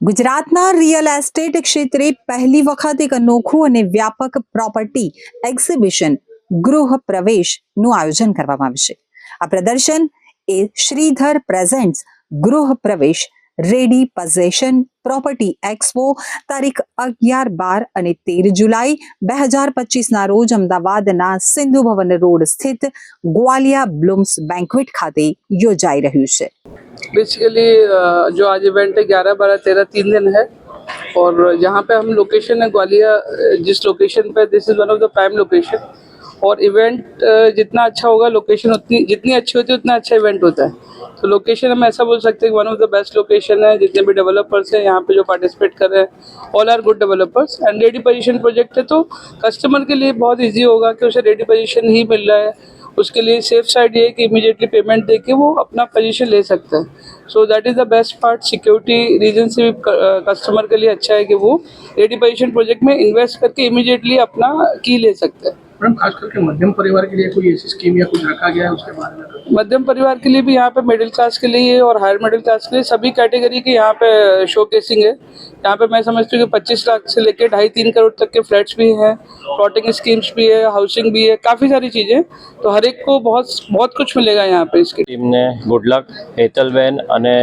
ગુજરાતના real estate ક્ષેત્રે પહેલી વખત એક અનોખું અને વ્યાપક પ્રોપર્ટી એક્ઝિબિશન ગૃહ પ્રવેશનું આયોજન કરવામાં આવશે આ પ્રદર્શન એ શ્રીધર પ્રેઝન્ટ્સ ગૃહ પ્રવેશ રેડી પઝેશન પ્રોપર્ટી એક્સપો તારીખ અગિયાર બાર અને તેર જુલાઈ બે હજાર પચીસના રોજ અમદાવાદના સિંધુ ભવન રોડ સ્થિત ગ્વાલિયા બ્લુમ્સ બેન્ક્વેટ ખાતે યોજાઈ રહ્યું છે. बेसिकली जो आज इवेंट है, ग्यारह, बारह, तेरह, तीन दिन है। और यहाँ पे हम लोकेशन है, ग्वालियर जिस लोकेशन पे this is one of the prime location और इवेंट जितना अच्छा होगा लोकेशन उतनी, जितनी अच्छी होती है, उतना अच्छा इवेंट होता है। तो लोकेशन हम ऐसा बोल सकते हैं one of the best location है, जितने भी डेवलपर्स हैं, यहाँ पे जो पार्टिसिपेट कर रहे हैं all are good developers and ready position project है तो कस्टमर के लिए बहुत इजी होगा कि उसे रेडी पोजीशन ही मिल रहा है। उसके लिए सेफ़ साइड ये है कि इमीडिएटली पेमेंट दे के वो अपना पोजीशन ले सकते हैं। So that is the best part security reason से भी कस्टमर के लिए अच्छा है कि वो रेडी पोजीशन प्रोजेक्ट में इन्वेस्ट करके इमीडिएटली अपना की ले सकते है। मैडम खास करके मध्यम परिवार के लिए कोई ऐसी स्कीम या कुछ रखा गया है उसके बारे में मध्यम परिवार के लिए भी यहाँ पे मिडिल क्लास के लिए और हायर मिडिल क्लास के लिए सभी कैटेगरी के यहाँ पे शो केसिंग है यहाँ पे मैं समझती हूँ कि 25 लाख से लेकर ढाई तीन करोड़ तक के फ्लैट्स भी हैं प्लॉटिंग स्कीम्स भी है हाउसिंग भी है काफ़ी सारी चीज़ें हैं। तो हर एक को बहुत बहुत कुछ मिलेगा यहाँ पे इसके ટીમને ગુડ લક હેતલબેન અને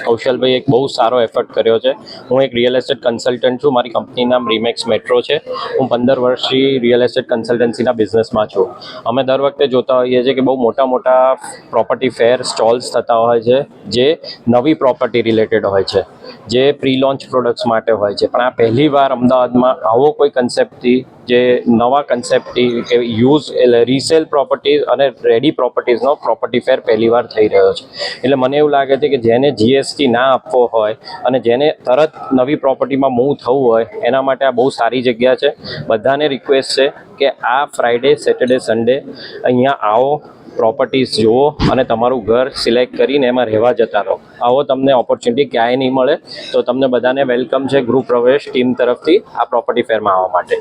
કૌશલભાઈ એક બહુ સારો એફર્ટ કર્યો છે હું એક રિયલ એસ્ટેટ કન્સલ્ટન્ટ છું મારી કંપની નામ રીમેક્સ મેટ્રો છે હું પંદર વર્ષથી રિયલ એસ્ટેટ કન્સલ્ટન્સીના બિઝનેસમાં છું. અમે દર વખતે જોતા હોઈએ છીએ કે બહુ મોટા મોટા પ્રોપર્ટી ફેર સ્ટોલ્સ થતા હોય છે, જે નવી પ્રોપર્ટી રિલેટેડ હોય છે. જે પ્રી લોન્ચ પ્રોડક્ટ્સ માટે હોય છે. પણ આ પહેલી વાર અમદાવાદમાં આવો કોઈ કન્સેપ્ટથી જે નવા કન્સેપ્ટથી કે યુઝ એટલે રીસેલ પ્રોપર્ટીઝ અને રેડી પ્રોપર્ટીઝનો પ્રોપર્ટી ફેર પહેલી વાર થઈ રહ્યો છે. એટલે મને એવું લાગે છે કે જેને જીએસટી ના આપવો હોય અને જેને તરત નવી પ્રોપર્ટીમાં મૂવ થવું હોય, એના માટે આ બહુ સારી જગ્યા છે. બધાને રિક્વેસ્ટ છે કે આ ફ્રાઈડે સેટરડે સન્ડે અહીંયા આવો. પ્રોપર્ટીઝ જુઓ અને તમારું ઘર સિલેક્ટ કરીને એમાં રહેવા જતા રહો આવો તમને ઓપોર્ચ્યુનિટી ક્યાંય નહીં મળે, તો તમને બધાને વેલકમ છે ગૃહ પ્રવેશ ટીમ તરફથી આ પ્રોપર્ટી ફેરમાં આવવા માટે.